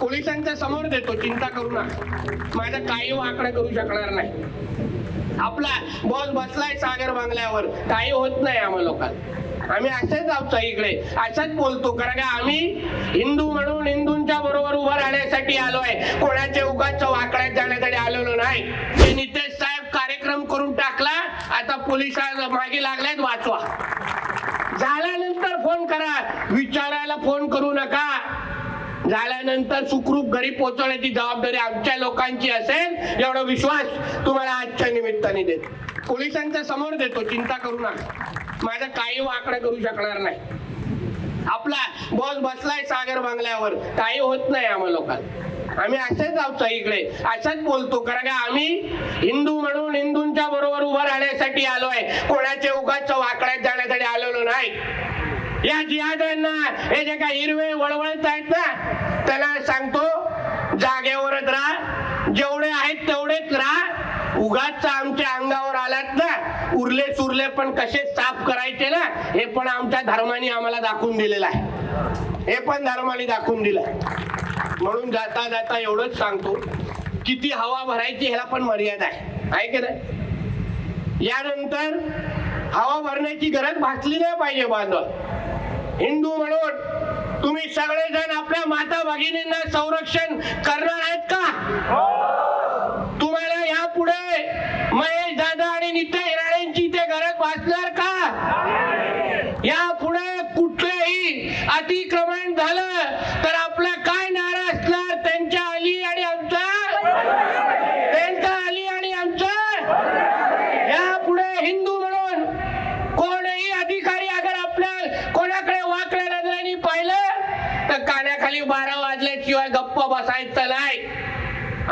पोलिसांच्या समोर देतो चिंता करू नका. माझा काही वाकडं करू शकणार नाही. आपला बॉस बसलाय सागर बांगल्यावर. काही होत नाही आम्हा लोकांना. आम्ही असेच आहोत इकडे असंच बोलतो कारण का आम्ही हिंदू म्हणून हिंदूंच्या बरोबर उभं राहण्यासाठी आलोय. कोणाच्या उगाच वाकड्यात जाण्यासाठी आलेलो नाही. ते नितेश साहेब कार्यक्रम करून टाकला आता पोलीस मागे लागल्यात वाचवा. झाल्यानंतर फोन करा. विचारायला फोन करू नका. झाल्यानंतर सुखरूप घरी पोहोचवण्याची जबाबदारी आमच्या लोकांची असेल एवढा विश्वास तुम्हाला आजच्या निमित्ताने देतो. पोलिसांच्या समोर देतो चिंता करू नका. माझं काही वाकडा करू शकणार नाही. आपला बॉस बसलाय सागर बांगल्यावर काही होत नाही आम्हा लोकांना. आम्ही असेच आहोत इकडे असंच बोलतो कारण का आम्ही हिंदू म्हणून हिंदूंच्या बरोबर उभं राहण्यासाठी आलोय. कोणाच्या उगाच वाकड्यात जाण्यासाठी आलेलो नाही. या जिहाद्यांना हे जे काही हिरवे वळवळत आहेत ना त्याला सांगतो जागेवरच राहा. जेवढे आहेत तेवढेच राहा. उगाच आमच्या अंगावर आलात ना उरले सुरले पण कसे साफ करायचे ना हे पण आमच्या धर्माने आम्हाला दाखवून दिलेलं आहे. हे पण धर्माने दाखवून दिलं म्हणून जाता जाता एवढंच सांगतो किती हवा भरायची ह्याला पण मर्यादा आहे. आहे की नाही? यानंतर हवा भरण्याची गरज भासली नाही पाहिजे बांधव. हिंदू म्हणून तुम्ही सगळेजण आपल्या माता भगिनींना संरक्षण करणार आहेत का? तुम्हाला यापुढे महेश दादा आणि नित्य तर बारा वाजल्याशिवाय गप्प बसायचं नाही.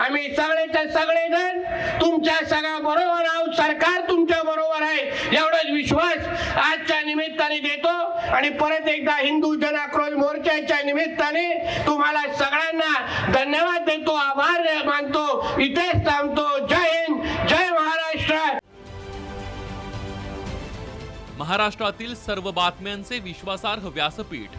आम्ही सगळेच्या सगळेजण तुमच्या सगळ्या बरोबर आहोत सरकार तुमच्या बरोबर आहे. एवढाच विश्वास आजच्या निमित्ताने देतो आणि परत एकदा हिंदू जन आक्रोश मोर्चाच्या निमित्ताने तुम्हाला सगळ्यांना धन्यवाद देतो आभार मानतो इथेच थांबतो. जय हिंद जय महाराष्ट्र. महाराष्ट्रातील सर्व बातम्यांचे विश्वासार्ह व्यासपीठ